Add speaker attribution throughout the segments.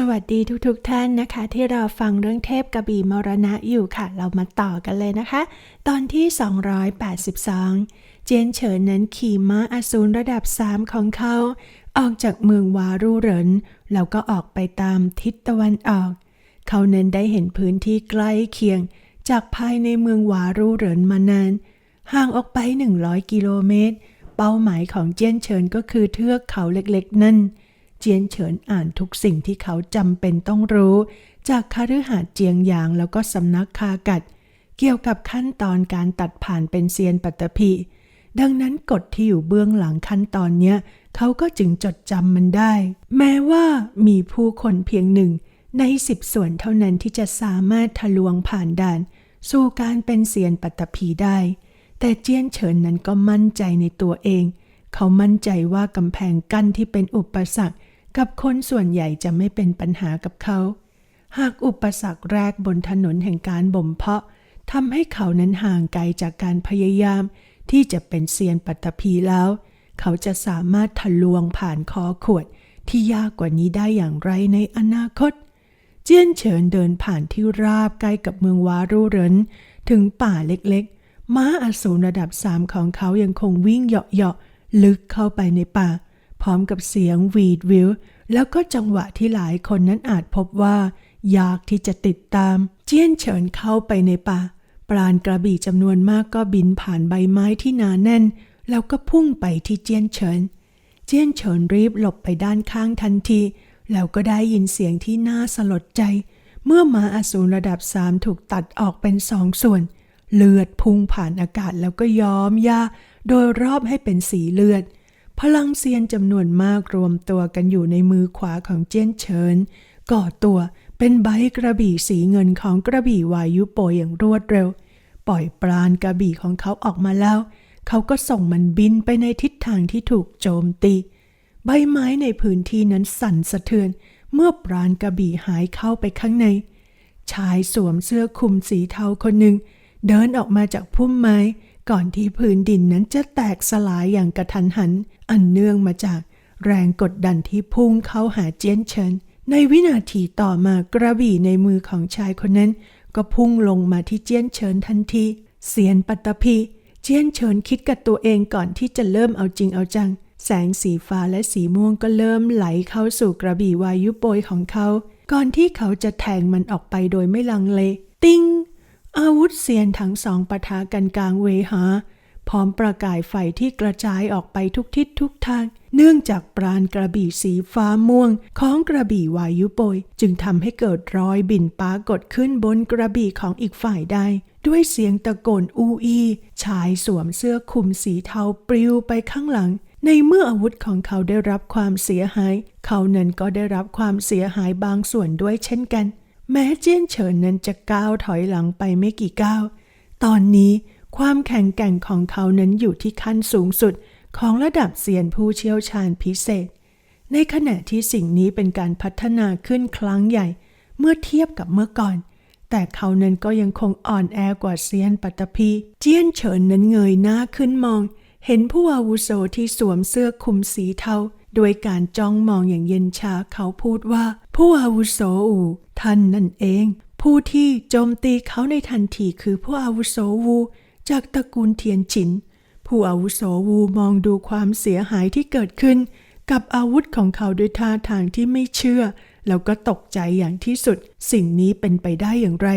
Speaker 1: สวัสดีทุกๆทท่านนะคะ ที่เราฟังเรื่องเทพกระบี่มรณะอยู่ค่ะ เรามาต่อกันเลยนะคะ ตอนที่ 282 เจียนเฉินนั้นขี่ม้าอสูรระดับ 3 ของเขา ออกจากเมืองวารุเหรินแล้วก็ออกไปตามทิศตะวันออก เขาเน้นได้เห็นพื้นที่ใกล้เคียง จากภายในเมืองวารุเหรินมานาน ห่างออกไป 100 กิโลเมตร เป้าหมายของเจียนเฉินก็คือเทือกเขาเล็กๆ นั่นเจียนเฉินอ่านทุกสิ่งที่เขาจำเป็นต้องรู้ จากคฤหาสน์เจียงหยางแล้วก็สำนักคากัด เกี่ยวกับขั้นตอนการตัดผ่านเป็นเซียนปัตตภีดังนั้นกฎที่อยู่เบื้องหลังขั้นตอนเนี้ยเขาก็จึงจดจำมันได้ แม้ว่ามีผู้คนเพียงหนึ่ง ในสิบส่วนเท่านั้นที่จะสามารถทะลวงผ่านด่าน สู่การเป็นเซียนปัตตภีได้ แต่เจียนเฉินนั้นก็มั่นใจในตัวเอง เขามั่นใจว่ากำแพงกั้นที่เป็นอุปสรรค กับคนส่วนใหญ่จะไม่เป็นปัญหากับเขา หากอุปสรรคแรกบนถนนแห่งการบ่มเพาะทำให้เขานั้นห่างไกลจากการพยายาม ที่จะเป็นเซียนปัตภีแล้ว เขาจะสามารถทะลวงผ่านคอขวดที่ยากกว่านี้ได้อย่างไรในอนาคต เจี้ยนเฉินเดินผ่านที่ราบใกล้กับเมืองวารุเรินถึงป่าเล็กๆ ม้าอสูรระดับสามของเขายังคงวิ่งเหาะๆลึกเข้าไปในป่า พร้อมกับเสียงวีดวิวแล้วก็จังหวะที่หลายคนนั้นอาจพบว่า ยากที่จะติดตาม เจี้ยนเฉินเข้าไปในป่า ปราณกระบี่จำนวนมากก็บินผ่านใบไม้ที่หนาแน่น แล้วก็พุ่งไปที่เจี้ยนเฉิน เจี้ยนเฉินรีบหลบไปด้านข้างทันที แล้วก็ได้ยินเสียงที่น่าสลดใจ เมื่อมาอสูรระดับสามถูกตัดออกเป็นสองส่วน เลือดพุ่งผ่านอากาศแล้วก็ย้อมยาโดยรอบให้เป็นสีเลือด พลังเซียนจำนวนมากรวมตัวกันอยู่ในมือขวาของเจี้ยนเฉิน ก่อตัวเป็นใบกระบี่สีเงินของกระบี่วายุโปอย่างรวดเร็ว ปล่อยปราณกระบี่ของเขาออกมาแล้ว เขาก็ส่งมันบินไปในทิศทางที่ถูกโจมตี ใบไม้ในพื้นที่นั้นสั่นสะเทือน เมื่อปราณกระบี่หายเข้าไปข้างใน ชายสวมเสื้อคลุมสีเทาคนหนึ่งเดินออกมาจากพุ่มไม้ ก่อนที่พื้นดินนั้นจะแตกสลายอย่างกระทันหัน อันเนื่องมาจากแรงกดดันที่พุ่งเข้าหาเจียนเฉิน ในวินาทีต่อมากระบี่ในมือของชายคนนั้น ก็พุ่งลงมาที่เจียนเฉินทันที เสียนปัตตภีเจียนเฉินคิดกับตัวเองก่อนที่จะเริ่มเอาจริงเอาจัง แสงสีฟ้าและสีม่วงก็เริ่มไหลเข้าสู่กระบี่วายุโปยของเขา ก่อนที่เขาจะแทงมันออกไปโดยไม่ลังเล ติ้ง อาวุธเซียนทั้งสองปะทะกันกลางเวหา พร้อมประกายไฟที่กระจายออกไปทุกทิศทุกทาง เนื่องจากปราณกระบี่สีฟ้าม่วง ของกระบี่วายุโปย จึงทำให้เกิดรอยบินปากฏขึ้นบนกระบี่ของอีกฝ่ายได้ ด้วยเสียงตะโกนอูอีชายสวมเสื้อคลุมสีเทาปลิวไปข้างหลังในเมื่ออาวุธของเขาได้รับความเสียหาย เขานั้นก็ได้รับความเสียหายบางส่วนด้วยเช่นกัน แม้เจี้ยนเฉินนั้นจะก้าวถอยหลังไปไม่กี่ก้าว ตอนนี้ความแข็งแกร่งของเขานั้นอยู่ที่ขั้นสูงสุดของระดับเซียนผู้เชี่ยวชาญพิเศษ ในขณะที่สิ่งนี้เป็นการพัฒนาขึ้นครั้งใหญ่ เมื่อเทียบกับเมื่อก่อน แต่เขานั้นก็ยังคงอ่อนแอกว่าเซียนปัตตภีเจี้ยนเฉินนั้นเงยหน้าขึ้นมอง เห็นผู้อาวุโสที่สวมเสื้อคลุมสีเทาโดยการจ้องมองอย่างเย็นชาเขาพูดว่า ผู้อาวุโสอู ท่านนั่นเอง ผู้ที่โจมตีเขาในทันทีคือผู้อาวุโสวู จากตระกูลเทียนฉิน ผู้อาวุโสวูมองดูความเสียหายที่เกิดขึ้น กับอาวุธของเขาด้วยท่าทางที่ไม่เชื่อ แล้วก็ตกใจอย่างที่สุด สิ่งนี้เป็นไปได้อย่างไร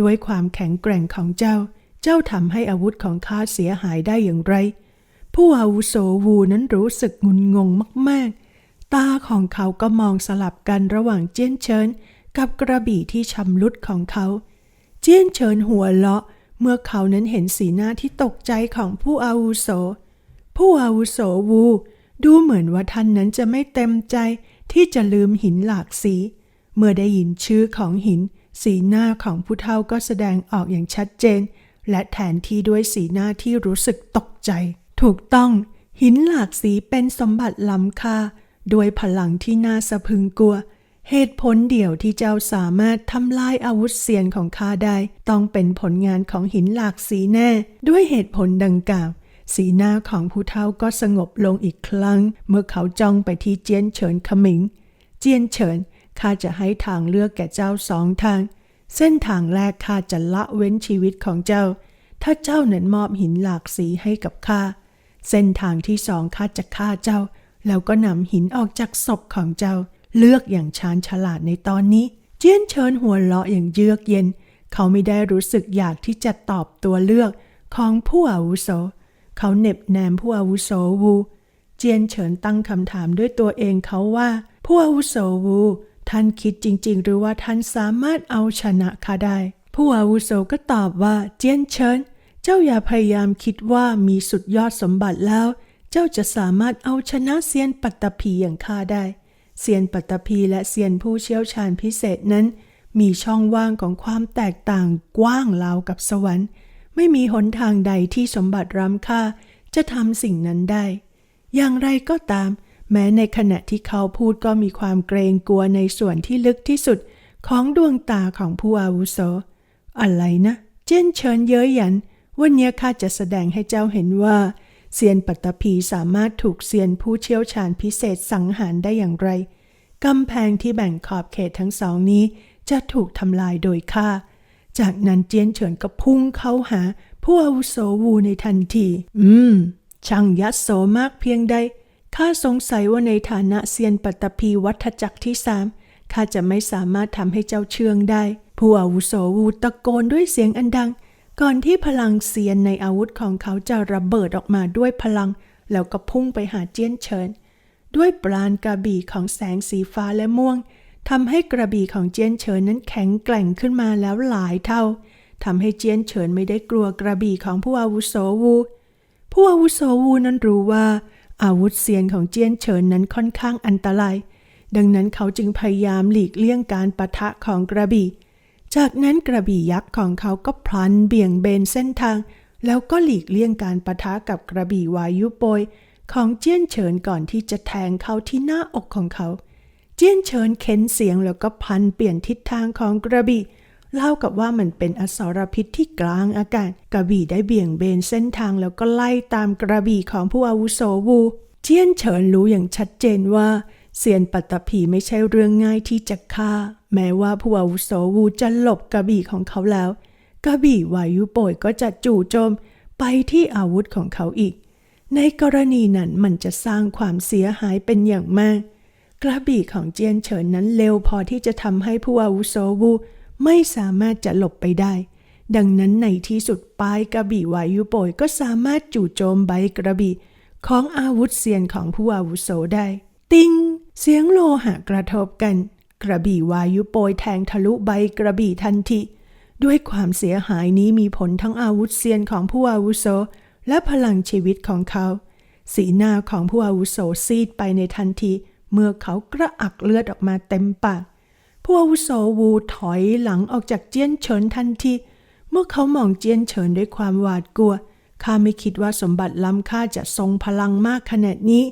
Speaker 1: ด้วยความแข็งแกร่งของเจ้า เจ้าทำให้อาวุธของข้าเสียหายได้อย่างไร ผู้อาวุโสวูนั้นรู้สึกงุนงงมาก ๆ ตาของเขาก็มองสลับกันระหว่างเจี้ยนเฉิน กับกระบี่ที่ชำรุดของเขา เจี้ยนเฉินหัวเราะเมื่อเขานั้นเห็นสีหน้าที่ตกใจของผู้อาวุโส ผู้อาวุโสวู ดูเหมือนว่าท่านนั้นจะไม่เต็มใจที่จะลืมหินหลากสี เมื่อได้ยินชื่อของหิน สีหน้าของผู้เฒ่าก็แสดงออกอย่างชัดเจน และแทนที่ด้วยสีหน้าที่รู้สึกตกใจ ถูกต้อง หินหลากสีเป็นสมบัติล้ำค่าด้วยพลังที่น่าสะพึงกลัว เหตุผลเดียวที่เจ้าสามารถทำลายอาวุธเสียนของข้าได้ ต้องเป็นผลงานของหินหลากสีแน่ ด้วยเหตุผลดังกล่าว สีหน้าของผู้เฒ่าก็สงบลงอีกครั้ง เมื่อเขาจ้องไปที่เจียนเฉินขมิง เจียนเฉินข้าจะให้ทางเลือกแก่เจ้าสองทาง เส้นทางแรกข้าจะละเว้นชีวิตของเจ้า ถ้าเจ้านั้นมอบหินหลากสีให้กับข้า เส้นทางที่สองข้าจะฆ่าเจ้า แล้วก็นำหินออกจากศพของเจ้า เลือกอย่างชาญฉลาดในตอนนี้ เจียนเชิญหัวเราะอย่างเยือกเย็น เขาไม่ได้รู้สึกอยากที่จะตอบตัวเลือกของผู้อาวุโส เขาเน็บแนมผู้อาวุโสวู เจียนเฉินตั้งคำถามด้วยตัวเองเขาว่า ผู้อาวุโสวู ท่านคิดจริง ๆ หรือว่าท่านสามารถเอาชนะข้าได้ ผู้อาวุโสก็ตอบว่าเจียนเฉิน เจ้าอย่าพยายามคิดว่ามีสุดยอดสมบัติแล้ว เจ้าจะสามารถเอาชนะเซียนปัตตภีอย่างข้าได้ เซียนปัตตภีและเซียนผู้เชี่ยวชาญพิเศษนั้น มีช่องว่างของความแตกต่างกว้างราวกับสวรรค์ ไม่มีหนทางใดที่สมบัติล้ำค่าจะทำสิ่งนั้นได้ อย่างไรก็ตาม แม้ในขณะที่เขาพูดก็มีความเกรงกลัวในส่วนที่ลึกที่สุดของดวงตาของผู้อาวุโส อะไรนะ เจนเชิญเย้ยหยัน วันนี้ข้าจะแสดงให้เจ้าเห็นว่า เซียนปัตตภีสามารถถูกเซียนผู้เชี่ยวชาญพิเศษสังหารได้อย่างไรกำแพงที่แบ่งขอบเขตทั้งสองนี้จะถูกทำลายโดยข้า จากนั้นเจียนเฉินก็พุ่งเข้าหา ผู้อาวุโสวูในทันที อืม ช่างยัดโสมากเพียงใด ข้าสงสัยว่าในฐานะเซียนปัตตภีวัฏจักรที่สามข้าจะไม่สามารถทำให้เจ้าเชื่องได้ ผู้อาวุโสวูตะโกนด้วยเสียงอันดัง ก่อนที่พลังเซียนในอาวุธของเขาจะระเบิดออกมาด้วยพลัง แล้วก็พุ่งไปหาเจียนเฉิน ด้วยปราณกระบี่ของแสงสีฟ้าและม่วงทำให้กระบี่ของเจียนเฉินนั้นแข็งแกร่งขึ้นมาแล้วหลายเท่าทำให้เจียนเฉินไม่ได้กลัวกระบี่ของผู้อาวุโสวู ผู้อาวุโสวูนั้นรู้ว่า อาวุธเซียนของเจียนเฉินนั้นค่อนข้างอันตราย ดังนั้นเขาจึงพยายามหลีกเลี่ยงการปะทะของกระบี่ จากนั้นกระบี่ยักษ์ของเขาก็พลันเบี่ยงเบนเส้นทาง แล้วก็หลีกเลี่ยงการปะทะกับกระบี่วายุโปย ของเจี้ยนเฉินก่อนที่จะแทงเขาที่หน้าอกของเขา เจี้ยนเฉินเค้นเสียงแล้วก็พันเปลี่ยนทิศทางของกระบี่เล่ากับว่ามันเป็นอสรพิษที่กลางอากาศกระบี่ได้เบี่ยงเบนเส้นทางแล้วก็ไล่ตามกระบี่ของผู้อาวุโสวู เจี้ยนเฉินรู้อย่างชัดเจนว่าเซียนปัตตภีไม่ใช่เรื่องง่ายที่จะฆ่า แม้ว่าผู้อาวุโสวูจะหลบกระบี่ของเขาแล้ว กระบี่วายุโปยก็จะจู่โจมไปที่อาวุธของเขาอีก ในกรณีนั้นมันจะสร้างความเสียหายเป็นอย่างมาก กระบี่ของเจียนเฉินนั้นเร็วพอที่จะทำให้ผู้อาวุโสวูไม่สามารถจะหลบไปได้ ดังนั้นในที่สุดปลายกระบี่วายุโปยก็สามารถจู่โจมใบกระบี่ของอาวุธเซียนของผู้อาวุโสได้ ติง เสียงโลหะกระทบกัน กระบี่วายุโปยแทงทะลุใบกระบี่ทันที ด้วยความเสียหายนี้มีผลทั้งอาวุธเซียนของผู้อาวุโส และพลังชีวิตของเขา สีหน้าของผู้อาวุโสซีดไปในทันที เมื่อเขากระอักเลือดออกมาเต็มปากผู้อาวุโสวูถอยหลังออกจากเจียนเฉินทันที เมื่อเขามองเจียนเฉินด้วยความหวาดกลัวข้าไม่คิดว่าสมบัติล้ำค่าจะทรงพลังมากขนาดนี้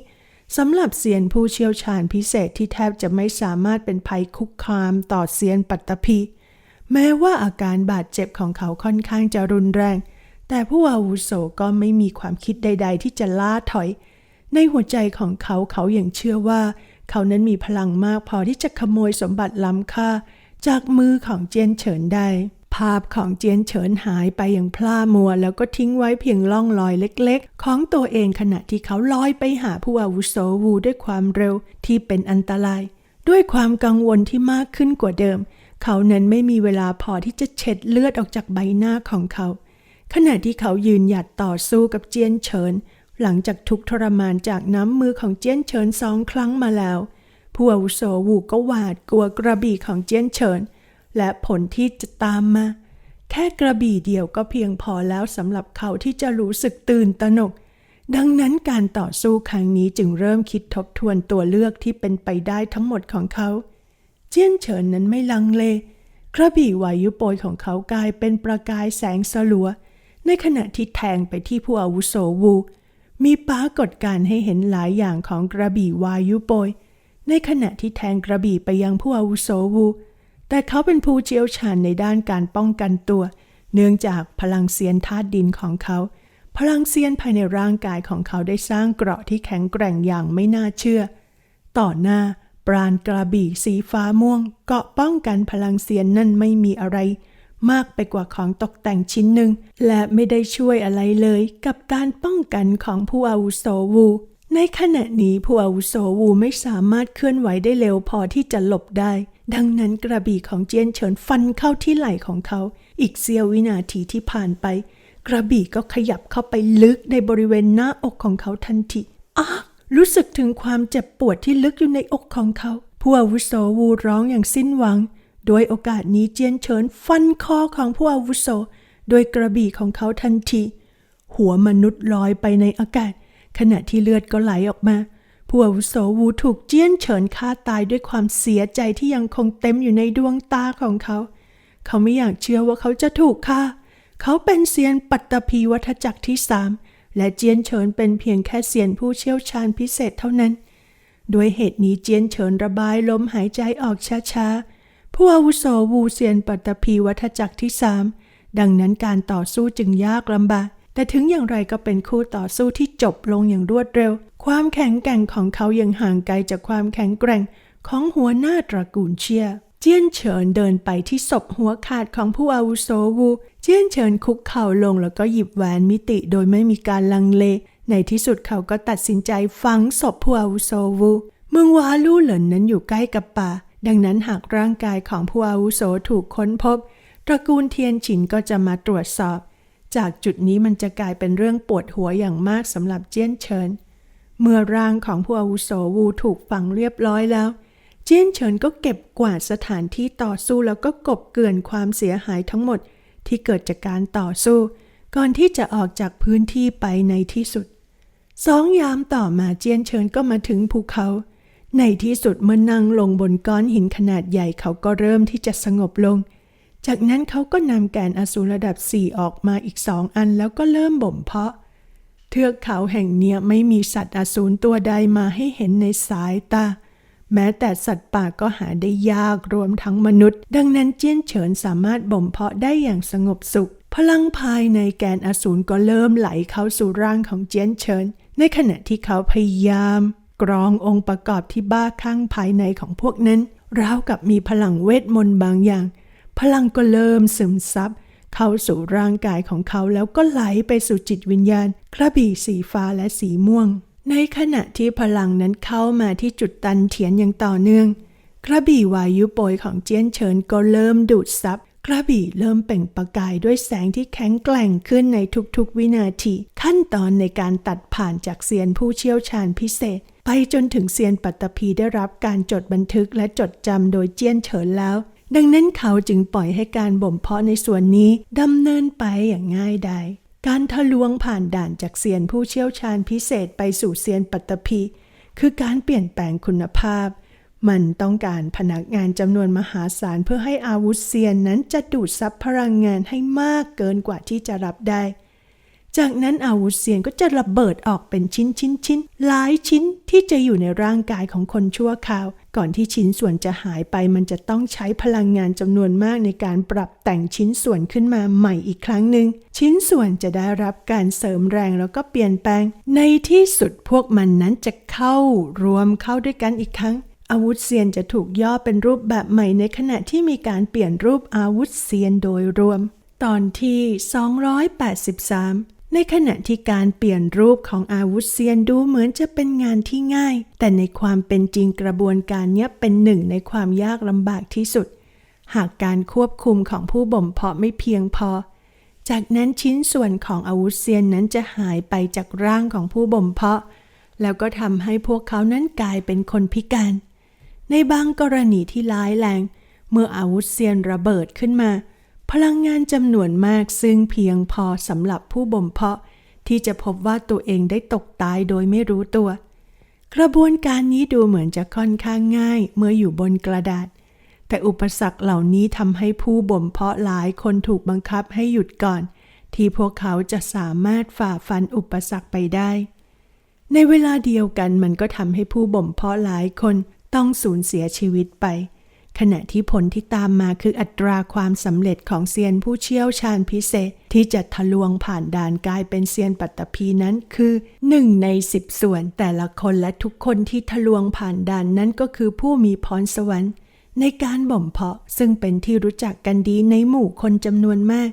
Speaker 1: สำหรับเซียนผู้เชี่ยวชาญพิเศษที่แทบจะไม่สามารถเป็นภัยคุกคามต่อเซียนปัตตภีแม้ว่าอาการบาดเจ็บของเขาค่อนข้างจะรุนแรง แต่ผู้อาวุโสก็ไม่มีความคิดใด ๆ ที่จะล่าถอย ในหัวใจของเขาเขาอย่างเชื่อว่า เขานั้นมีพลังมากพอที่จะขโมยสมบัติล้ำค่า จากมือของเจียนเฉินได้ ภาพของเจียนเฉินหายไปอย่างพล่ามัว แล้วก็ทิ้งไว้เพียงล่องรอยเล็กๆ ของตัวเองขณะที่เขาลอยไปหาผู้อาวุโสวูด้วยความเร็วที่เป็นอันตราย ด้วยความกังวลที่มากขึ้นกว่าเดิม เขานั้นไม่มีเวลาพอที่จะเช็ดเลือดออกจากใบหน้าของเขา ขณะที่เขายืนหยัดต่อสู้กับเจียนเฉิน หลังจากทุกทรมานจากน้ำมือของเจียนเฉินสองครั้งมาแล้ว ผู้อาวุโสวูก็หวาดกลัวกระบี่ของเจียนเฉิน และผลที่จะตามมา แค่กระบี่เดียวก็เพียงพอแล้วสำหรับเขาที่จะรู้สึกตื่นตระหนก ดังนั้นการต่อสู้ครั้งนี้จึงเริ่มคิดทบทวนตัวเลือกที่เป็นไปได้ทั้งหมดของเขา เจี้ยนเฉินนั้นไม่ลังเล กระบี่วายุโปยของเขากลายเป็นประกายแสงสลัว ในขณะที่แทงไปที่ผู้อาวุโสวู มีปรากฏการให้เห็นหลายอย่างของกระบี่วายุโปย ในขณะที่แทงกระบี่ไปยังผู้อาวุโสวู แต่เขาเป็นผู้เชี่ยวชาญในด้านการป้องกันตัว เนื่องจากพลังเซียนธาตุดินของเขา พลังเซียนภายในร่างกายของเขาได้สร้างเกราะที่แข็งแกร่งอย่างไม่น่าเชื่อ ต่อหน้าปราณกระบี่สีฟ้าม่วง เกาะป้องกันพลังเสียนนั่นไม่มีอะไร มากไปกว่าของตกแต่งชิ้นหนึ่ง และไม่ได้ช่วยอะไรเลยกับการป้องกันของผู้อาวุโสวู ในขณะนี้ผู้อาวุโสวูไม่สามารถเคลื่อนไหวได้เร็วพอที่จะหลบได้ ดังนั้นกระบี่ของเจียนเฉินฟันเข้าที่ไหล่ของเขา อีกเสี้ยววินาทีที่ผ่านไป กระบี่ก็ขยับเข้าไปลึกในบริเวณหน้าอกของเขาทันทีอ้ารู้สึกถึงความเจ็บปวดที่ลึกอยู่ในอกของเขา ผู้อาวุโสวูร้องอย่างสิ้นหวัง โดยโอกาสนี้เจียนเฉินฟันคอของผู้อาวุโสโดยกระบี่ของเขาทันที หัวมนุษย์ลอยไปในอากาศ ขณะที่เลือดก็ไหลออกมา ผู้อาวุโสวูถูกเจี้ยนเฉินฆ่าตายด้วยความเสียใจที่ยังคงเต็มอยู่ในดวงตาของเขา เขาไม่อยากเชื่อว่าเขาจะถูกฆ่า เขาเป็นเซียนปัตตภีวัฏจักรที่สามและเจียนเฉินเป็นเพียงแค่เซียนผู้เชี่ยวชาญพิเศษเท่านั้น ด้วยเหตุนี้เจียนเฉินระบายลมหายใจออกช้าๆ ผู้อาวุโสวูเซียนปัตตภีวัฏจักรที่สามดังนั้นการต่อสู้จึงยากลำบาก แต่ถึงอย่างไรก็เป็นคู่ต่อสู้ที่จบลงอย่างรวดเร็ว ความแข็งแกร่งของเขายังห่างไกลจากความแข็งแกร่งของหัวหน้าตระกูลเชียเจียนเฉินเดินไปที่ศพหัวขาดของผู้อาวุโสวู เจียนเฉินคุกเข่าลงแล้วก็หยิบแหวนมิติโดยไม่มีการลังเล ในที่สุดเขาก็ตัดสินใจฝังศพผู้อาวุโสวูเมืองวาลู่เหลินนั้นอยู่ใกล้กับป่า ดังนั้นหากร่างกายของผู้อาวุโสถูกค้นพบ ตระกูลเทียนฉินก็จะมาตรวจสอบ จากจุดนี้มันจะกลายเป็นเรื่องปวดหัวอย่างมากสำหรับเจียนเฉิน เมื่อร่างของผู้อาวุโสวูถูกฝังเรียบร้อยแล้ว เจียนเฉินก็เก็บกวาดสถานที่ต่อสู้แล้วก็กบเกลื่อนความเสียหายทั้งหมดที่เกิดจากการต่อสู้ ก่อนที่จะออกจากพื้นที่ไปในที่สุด สองยามต่อมาเจียนเฉินก็มาถึงภูเขา ในที่สุดเมื่อนั่งลงบนก้อนหินขนาดใหญ่เขาก็เริ่มที่จะสงบลง จากนั้นเขาก็นำแกนอสูรระดับสี่ออกมาอีกสองอันแล้วก็เริ่มบ่มเพาะ เทือกเขาแห่งเนี้ยไม่มีสัตว์อสูรตัวใดมาให้เห็นในสายตา แม้แต่สัตว์ป่าก็หาได้ยากรวมทั้งมนุษย์ ดังนั้นเจี้ยนเฉินสามารถบ่มเพาะได้อย่างสงบสุข พลังภายในแกนอสูรก็เริ่มไหลเข้าสู่ร่างของเจี้ยนเฉิน ในขณะที่เขาพยายาม กรององค์ประกอบที่บ้าคลั่งภายในของพวกนั้นราวกับมีพลังเวทมนต์บางอย่าง พลังก็เริ่มซึมซับเข้าสู่ร่างกายของเขาแล้วก็ไหลไปสู่จิตวิญญาณ กระบี่สีฟ้าและสีม่วง ในขณะที่พลังนั้นเข้ามาที่จุดตันเถียนอย่างต่อเนื่อง กระบี่วายุโปรยของเจียนเฉินก็เริ่มดูดซับกระบี่เริ่มเปล่งประกายด้วยแสงที่แข็งแกร่งขึ้นในทุกๆ วินาที ขั้นตอนในการตัดผ่านจากเซียนผู้เชี่ยวชาญพิเศษ ไปจนถึงเซียนปัตตภีได้รับการจดบันทึกและจดจำโดยเจียนเฉินแล้ว ดังนั้นเขาจึงปล่อยให้การบ่มเพาะในส่วนนี้ดำเนินไปอย่างง่ายดายการทะลวงผ่านด่านจากเซียนผู้เชี่ยวชาญพิเศษไปสู่เซียนปัตตภีคือการเปลี่ยนแปลงคุณภาพ มันต้องการพนักงานจำนวนมหาศาลเพื่อให้อาวุธเซียนนั้นจะดูดซับพลังงานให้มากเกินกว่าที่จะรับได้ จากนั้นอาวุธเซียนก็จะระเบิดออกเป็นชิ้นชิ้นชิ้นหลายชิ้นที่จะอยู่ในร่างกายของคนชั่วคราว ก่อนที่ชิ้นส่วนจะหายไปมันจะต้องใช้พลังงานจำนวนมากในการปรับแต่งชิ้นส่วนขึ้นมาใหม่อีกครั้งหนึ่งชิ้นส่วนจะได้รับการเสริมแรงแล้วก็เปลี่ยนแปลง ในที่สุดพวกมันนั้นจะเข้ารวมเข้าด้วยกันอีกครั้งอาวุธเซียนจะถูกย่อเป็นรูปแบบใหม่ในขณะที่มีการเปลี่ยนรูปอาวุธเซียนโดยรวม ตอนที่ 283 ในขณะที่การเปลี่ยนรูปของอาวุธเซียนดูเหมือนจะเป็นงานที่ง่าย แต่ในความเป็นจริงกระบวนการเนี้ยเป็นหนึ่งในความยากลำบากที่สุด หากการควบคุมของผู้บ่มเพาะไม่เพียงพอ จากนั้นชิ้นส่วนของอาวุธเซียนนั้นจะหายไปจากร่างของผู้บ่มเพาะ แล้วก็ทำให้พวกเขานั้นกลายเป็นคนพิการ ในบางกรณีที่ร้ายแรง เมื่ออาวุธเซียนระเบิดขึ้นมา พลังงานจำนวนมากซึ่งเพียงพอสำหรับผู้บ่มเพาะ ที่จะพบว่าตัวเองได้ตกตายโดยไม่รู้ตัว กระบวนการนี้ดูเหมือนจะค่อนข้างง่ายเมื่ออยู่บนกระดาษ แต่อุปสรรคเหล่านี้ทำให้ผู้บ่มเพาะหลายคนถูกบังคับให้หยุดก่อน ที่พวกเขาจะสามารถฝ่าฟันอุปสรรคไปได้ ในเวลาเดียวกันมันก็ทำให้ผู้บ่มเพาะหลายคนต้องสูญเสียชีวิตไป ขณะที่ผลที่ตามมาคืออัตราความสำเร็จของเซียนผู้เชี่ยวชาญพิเศษ ที่จะทะลวงผ่านด่านกลายเป็นเซียนปัตตภีนั้นคือหนึ่งในสิบส่วน แต่ละคนและทุกคนที่ทะลวงผ่านด่านนั้นก็คือผู้มีพรสวรรค์ ในการบ่มเพาะซึ่งเป็นที่รู้จักกันดีในหมู่คนจำนวนมาก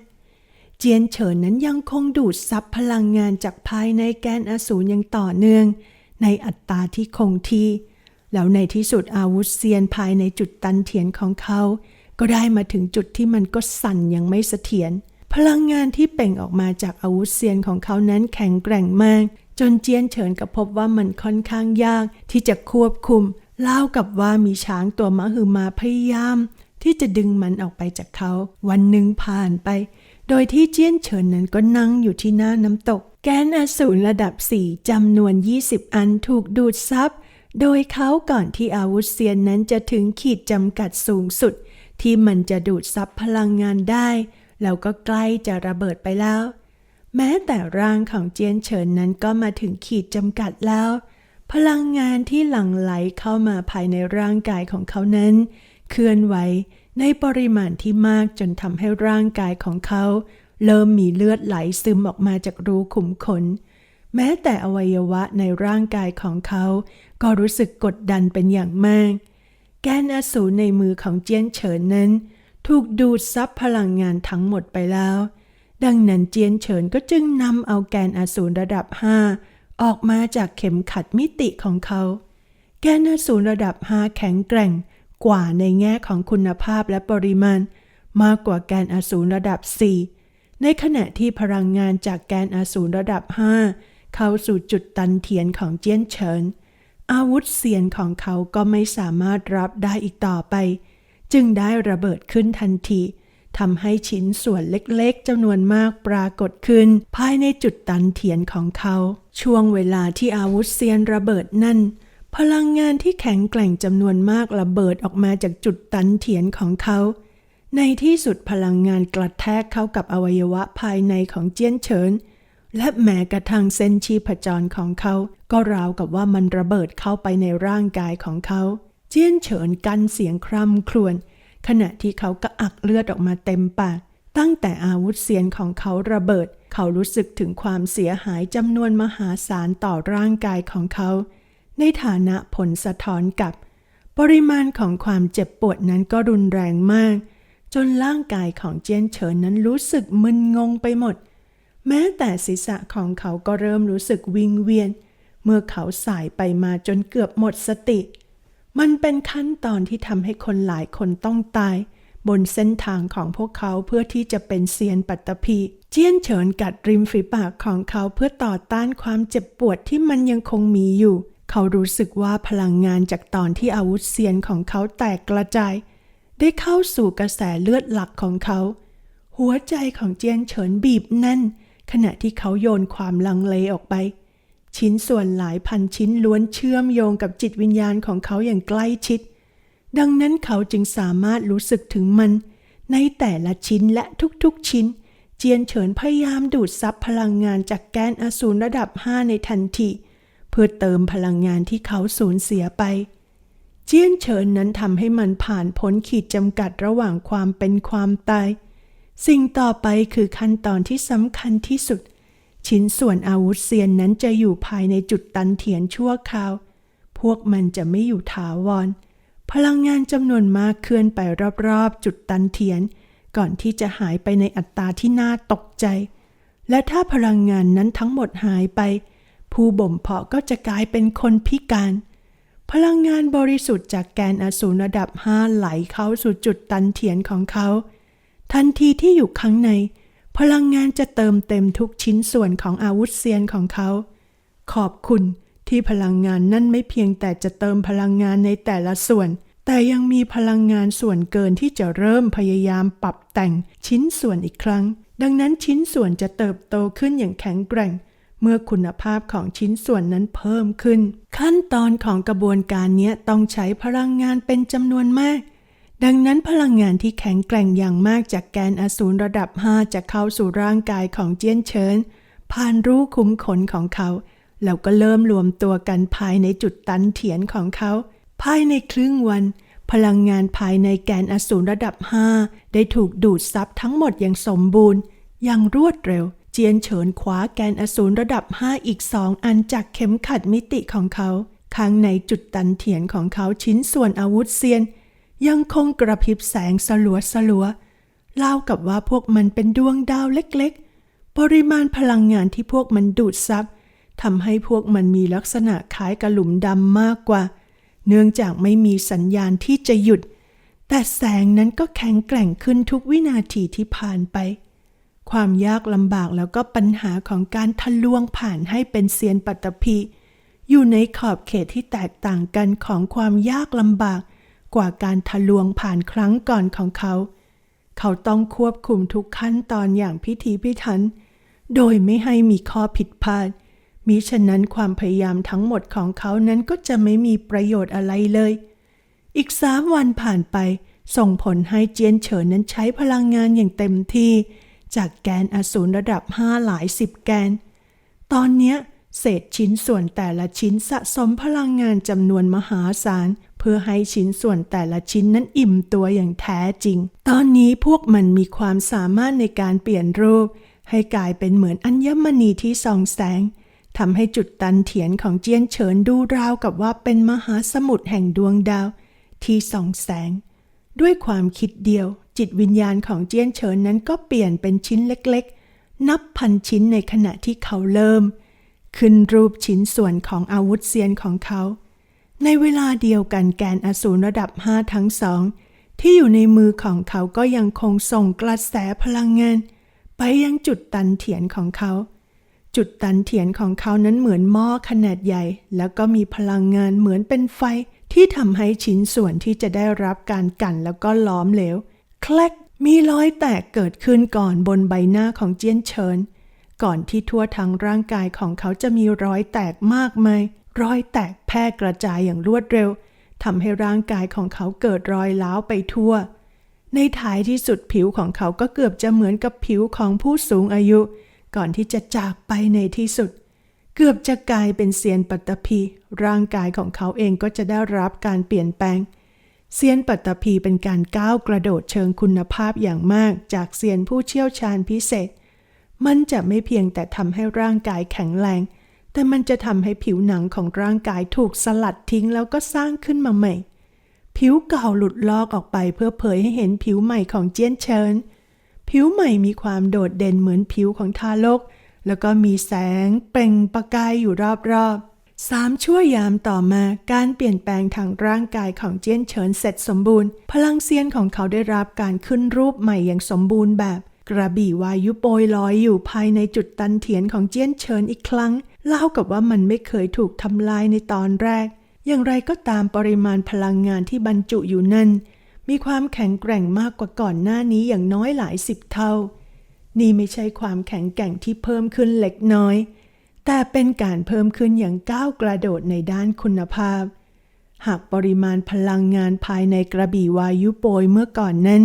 Speaker 1: เจียนเฉินนั้นยังคงดูดซับพลังงานจากภายในแกนอสูรอย่างต่อเนื่อง ในอัตราที่คงที่ แล้วในที่สุดอาวุธเซียนภายในจุดตันเถียนของเขา ก็ได้มาถึงจุดที่มันก็สั่นยังไม่เสถียรพลังงานที่เป่งออกมาจากอาวุธเซียนของเขานั้นแข็งแกร่งมาก จนเจียนเฉินก็พบว่ามันค่อนข้างยากที่จะควบคุมเล่ากับว่ามีช้างตัวมหึมาพยายาม ที่จะดึงมันออกไปจากเขา วันหนึ่งผ่านไป โดยที่เจียนเฉินนั้นก็นั่งอยู่ที่หน้าน้ำตก แกนอสูรระดับ4จำนวน 20 อันถูกดูดซับ โดยเขาก่อนที่อาวุธเซียนนั้นจะถึงขีดจำกัดสูงสุด ที่มันจะดูดซับพลังงานได้ แล้วก็ใกล้จะระเบิดไปแล้ว แม้แต่ร่างของเจียนเฉินนั้นก็มาถึงขีดจำกัดแล้ว พลังงานที่หลั่งไหลเข้ามาภายในร่างกายของเขานั้น เคลื่อนไหวในปริมาณที่มากจนทำให้ร่างกายของเขา เริ่มมีเลือดไหลซึมออกมาจากรูขุมขน แม้แต่อวัยวะในร่างกายของเขา ก็รู้สึกกดดันเป็นอย่างมาก แกนอสูรในมือของเจียนเฉินนั้น ถูกดูดซับพลังงานทั้งหมดไปแล้ว ดังนั้นเจียนเฉินก็จึงนำเอาแกนอสูรระดับ5ออกมาจากเข็มขัดมิติของเขา แกนอสูรระดับ5แข็งแกร่งกว่าในแง่ของคุณภาพและปริมาณ มากกว่าแกนอสูรระดับ 4 ในขณะที่พลังงานจากแกนอสูรระดับ 5 เข้าสู่จุดตันเทียนของเจียนเฉิน อาวุธเสียนของเขาก็ไม่สามารถรับได้อีกต่อไป จึงได้ระเบิดขึ้นทันทีทำให้ชิ้นส่วนเล็กๆจำนวนมากปรากฏขึ้น ภายในจุดตันเทียนของเขา ช่วงเวลาที่อาวุธเซียนระเบิดนั่น พลังงานที่แข็งแกร่งจำนวนมากระเบิดออกมาจากจุดตันเถียนของเขา ในที่สุดพลังงานกระแทกเข้ากับอวัยวะภายในของเจียนเฉิน และแม้กระทั่งเส้นชีพจรของเขา ก็ราวกับว่ามันระเบิดเข้าไปในร่างกายของเขา เจียนเฉินกันเสียงคร่ำครวญขณะที่เขากระอักเลือดออกมาเต็มปากตั้งแต่อาวุธเสียนของเขาระเบิด เขารู้สึกถึงความเสียหายจำนวนมหาศาลต่อร่างกายของเขา ในฐานะผลสะท้อนกับ ปริมาณของความเจ็บปวดนั้นก็รุนแรงมาก จนร่างกายของเจียนเฉินนั้นรู้สึกมึนงงไปหมด แม้แต่ศีรษะของเขาก็เริ่มรู้สึกวิงเวียน เมื่อเขาสายไปมาจนเกือบหมดสติ มันเป็นขั้นตอนที่ทำให้คนหลายคนต้องตาย บนเส้นทางของพวกเขาเพื่อที่จะเป็นเซียนปัตตภีเจียนเฉินกัดริมฝีปากของเขาเพื่อต่อต้านความเจ็บปวดที่มันยังคงมีอยู่ เขารู้สึกว่าพลังงานจากตอนที่อาวุธเซียนของเขาแตกกระจาย ได้เข้าสู่กระแสเลือดหลักของเขา หัวใจของเจียนเฉินบีบแน่น ขณะที่เขาโยนความลังเลออกไป ชิ้นส่วนหลายพันชิ้นล้วนเชื่อมโยงกับจิตวิญญาณของเขาอย่างใกล้ชิด ดังนั้นเขาจึงสามารถรู้สึกถึงมัน ในแต่ละชิ้นและทุกๆชิ้น เจียนเฉินพยายามดูดซับพลังงานจากแกนอสูรระดับ 5 ในทันทีเพื่อเติมพลังงานที่เขาสูญเสียไปเจียนเฉินนั้นทำให้มันผ่านพ้นขีดจำกัดระหว่างความเป็นความตาย สิ่งต่อไปคือขั้นตอนที่สำคัญที่สุด ชิ้นส่วนอาวุธเซียนนั้นจะอยู่ภายในจุดตันเถียนชั่วคราว พวกมันจะไม่อยู่ถาวร พลังงานจำนวนมากเคลื่อนไปรอบๆ จุดตันเถียน ก่อนที่จะหายไปในอัตราที่น่าตกใจ และถ้าพลังงานนั้นทั้งหมดหายไป ผู้บ่มเพาะก็จะกลายเป็นคนพิการ พลังงานบริสุทธิ์จากแกนอสูรระดับ5ไหลเข้าสู่จุดตันเถียนของเขา ทันทีที่อยู่ข้างใน พลังงานจะเติมเต็มทุกชิ้นส่วนของอาวุธเซียนของเขา ขอบคุณที่พลังงานนั่นไม่เพียงแต่จะเติมพลังงานในแต่ละส่วน แต่ยังมีพลังงานส่วนเกินที่จะเริ่มพยายามปรับแต่งชิ้นส่วนอีกครั้ง ดังนั้นชิ้นส่วนจะเติบโตขึ้นอย่างแข็งแกร่ง เมื่อคุณภาพของชิ้นส่วนนั้นเพิ่มขึ้น ขั้นตอนของกระบวนการนี้ต้องใช้พลังงานเป็นจำนวนมาก ดังนั้นพลังงานที่แข็งแกร่งอย่างมากจากแกนอสูรระดับ 5 จะเข้าสู่ร่างกายของเจียนเฉินผ่านรูขุมขนของเขา แล้วก็เริ่มรวมตัวกันภายในจุดตันเถียนของเขา ภายในครึ่งวัน พลังงานภายในแกนอสูรระดับ 5 ได้ถูกดูดซับทั้งหมดอย่างสมบูรณ์ อย่างรวดเร็ว เจียนเฉินคว้าแกนอสูรระดับ 5 อีกสองอันจากเข็มขัดมิติของเขา ข้างในจุดตันเถียนของเขาชิ้นส่วนอาวุธเซียน ยังคงกระพริบแสงสลัวสลัวเล่ากับว่าพวกมันเป็นดวงดาวเล็กๆ ปริมาณพลังงานที่พวกมันดูดซับทำให้พวกมันมีลักษณะคล้ายกับหลุมดำมากกว่า เนื่องจากไม่มีสัญญาณที่จะหยุด แต่แสงนั้นก็แข็งแกร่งขึ้นทุกวินาทีที่ผ่านไป ความยากลำบากแล้วก็ปัญหาของการทะลวงผ่านให้เป็นเซียนปัตตภีอยู่ในขอบเขตที่แตกต่างกันของความยากลำบาก กว่าการทะลวงผ่านครั้งก่อนของเขา เขาต้องควบคุมทุกขั้นตอนอย่างพิถีพิถัน โดยไม่ให้มีข้อผิดพลาด มิฉะนั้นความพยายามทั้งหมดของเขานั้นก็จะไม่มีประโยชน์อะไรเลย อีกสามวันผ่านไป ส่งผลให้เจียนเฉินนั้นใช้พลังงานอย่างเต็มที่ จากแกนอสูรระดับห้าหลายสิบแกน ตอนเนี้ยเศษชิ้นส่วนแต่ละชิ้นสะสมพลังงานจำนวนมหาศาล พื่อให้ชิ้นส่วนแต่ละชิ้นนั้นอิ่มตัวอย่างแท้จริง ตอนนี้พวกมันมีความสามารถในการเปลี่ยนรูป ให้กลายเป็นเหมือนอัญมณีที่ส่องแสงทำให้จุดตันเถียนของเจียนเฉินดูราวกับว่าเป็นมหาสมุทรแห่งดวงดาว ที่ส่องแสง ด้วยความคิดเดียว จิตวิญญาณของเจียนเฉินนั้นก็เปลี่ยนเป็นชิ้นเล็กๆ นับพันชิ้นในขณะที่เขาเริ่ม ขึ้นรูปชิ้นส่วนของอาวุธเซียนของเขา ในเวลาเดียวกันแกนอสูรระดับ 5 ทั้งสอง ที่อยู่ในมือของเขาก็ยังคงส่งกระแสพลังงาน ไปยังจุดตันเถียนของเขา จุดตันเถียนของเขานั้นเหมือนหม้อขนาดใหญ่ แล้วก็มีพลังงานเหมือนเป็นไฟที่ทำให้ชิ้นส่วนที่จะได้รับการกั่นแล้วก็ล้อมเหลว แคลกมีรอยแตกเกิดขึ้นก่อนบนใบหน้าของเจียนเฉินก่อนที่ทั่วทั้งร่างกายของเขาจะมีรอยแตกมากมาย รอยแตกแพร่กระจายอย่างรวดเร็วทำให้ร่างกายของเขาเกิดรอยร้าวไปทั่ว ในท้ายที่สุดผิวของเขาก็เกือบจะเหมือนกับผิวของผู้สูงอายุ ก่อนที่จะจากไปในที่สุด เกือบจะกลายเป็นเซียนปัตตภีร่างกายของเขาเองก็จะได้รับการเปลี่ยนแปลงเซียนปัตตภีเป็นการก้าวกระโดดเชิงคุณภาพอย่างมากจากเซียนผู้เชี่ยวชาญพิเศษ มันจะไม่เพียงแต่ทำให้ร่างกายแข็งแรง แต่มันจะทำให้ผิวหนังของร่างกายถูกสลัดทิ้งแล้วก็สร้างขึ้นมาใหม่ ผิวเก่าหลุดลอกออกไปเพื่อเผยให้เห็นผิวใหม่ของเจียนเฉินผิวใหม่มีความโดดเด่นเหมือนผิวของทารก แล้วก็มีแสงเปล่งประกายอยู่รอบๆสามชั่วยามต่อมาการเปลี่ยนแปลงทางร่างกายของเจียนเฉินเสร็จสมบูรณ์ พลังเซียนของเขาได้รับการขึ้นรูปใหม่อย่างสมบูรณ์แบบ กระบี่วายุโปรยลอยอยู่ภายในจุดตันเถียนของเจียนเฉินอีกครั้งเเล่ากับว่ามันไม่เคยถูกทำลายในตอนแรก อย่างไรก็ตามปริมาณพลังงานที่บรรจุอยู่นั่นมีความแข็งแกร่งมากกว่าก่อนหน้านี้อย่างน้อยหลายสิบเท่า นี่ไม่ใช่ความแข็งแกร่งที่เพิ่มขึ้นเล็กน้อย แต่เป็นการเพิ่มขึ้นอย่างก้าวกระโดดในด้านคุณภาพ หากปริมาณพลังงานภายในกระบี่วายุโปรยเมื่อก่อนนั้น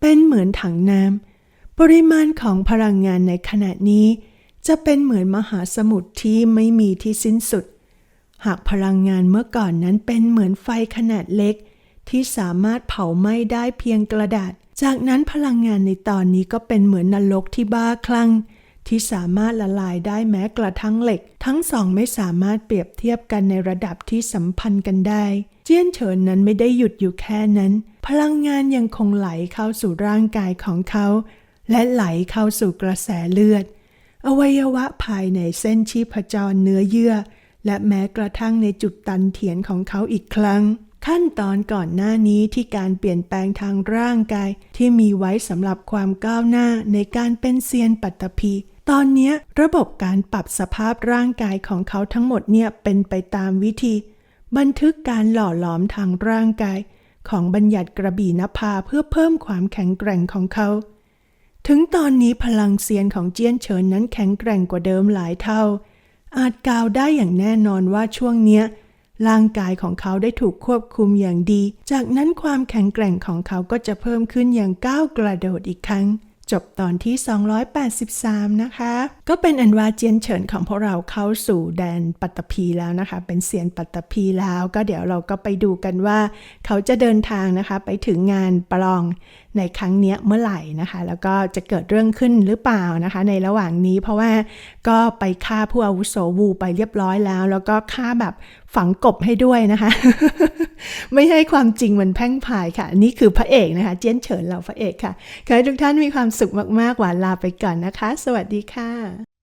Speaker 1: เป็นเหมือนถังน้ำปริมาณของพลังงานในขณะนี้ จะเป็นเหมือนมหาสมุทรที่ไม่มีที่สิ้นสุด หากพลังงานเมื่อก่อนนั้นเป็นเหมือนไฟขนาดเล็ก ที่สามารถเผาไหม้ได้เพียงกระดาษ จากนั้นพลังงานในตอนนี้ก็เป็นเหมือนนรกที่บ้าคลั่ง ที่สามารถละลายได้แม้กระทั่งเหล็ก ทั้งสองไม่สามารถเปรียบเทียบกันในระดับที่สัมพันธ์กันได้ เจี้ยนเฉินนั้นไม่ได้หยุดอยู่แค่นั้น พลังงานยังคงไหลเข้าสู่ร่างกายของเขา และไหลเข้าสู่กระแสเลือด อวัยวะภายในเส้นชีพจรเนื้อเยื่อ และแม้กระทั่งในจุดตันเถียนของเขาอีกครั้ง ขั้นตอนก่อนหน้านี้ที่การเปลี่ยนแปลงทางร่างกาย ที่มีไว้สำหรับความก้าวหน้าในการเป็นเซียนปัตตภีตอนนี้ระบบการปรับสภาพร่างกายของเขาทั้งหมดเนี่ยเป็นไปตามวิธี บันทึกการหล่อหลอมทางร่างกาย ของบัญญัติกระบี่นภาเพื่อเพิ่มความแข็งแกร่งของเขา ถึงตอนนี้พลังเซียนของเจี้ยนเฉินนั้นแข็งแกร่งกว่าเดิมหลายเท่า อาจกล่าวได้อย่างแน่นอนว่าช่วงเนี้ยร่างกายของเขาได้ถูกควบคุมอย่างดี จากนั้นความแข็งแกร่งของเขาก็จะเพิ่มขึ้นอย่างก้าวกระโดดอีกครั้ง จบตอนที่ 283 นะคะ ก็เป็นอันวาเจียนเฉินของพวกเราเข้าสู่แดนปัตตภีแล้วนะคะ เป็นเซียนปัตตภีแล้ว ก็เดี๋ยวเราก็ไปดูกันว่า เขาจะเดินทางนะคะ ไปถึงงานประลองในครั้งเนี้ยเมื่อไหร่นะคะ แล้วก็จะเกิดเรื่องขึ้นหรือเปล่านะคะ ในระหว่างนี้เพราะว่าก็ไปฆ่าผู้อาวุโสวูไปเรียบร้อยแล้ว แล้วก็ฆ่าแบบ ฝังกบให้ด้วยนะคะ ไม่ให้ความจริงมันแพ่งพายค่ะ นี่คือพระเอกนะคะ เจียนเฉินเล่าพระเอกค่ะขอให้ทุกท่านมีความสุขมากๆหวานลาไปก่อนนะคะ สวัสดีค่ะ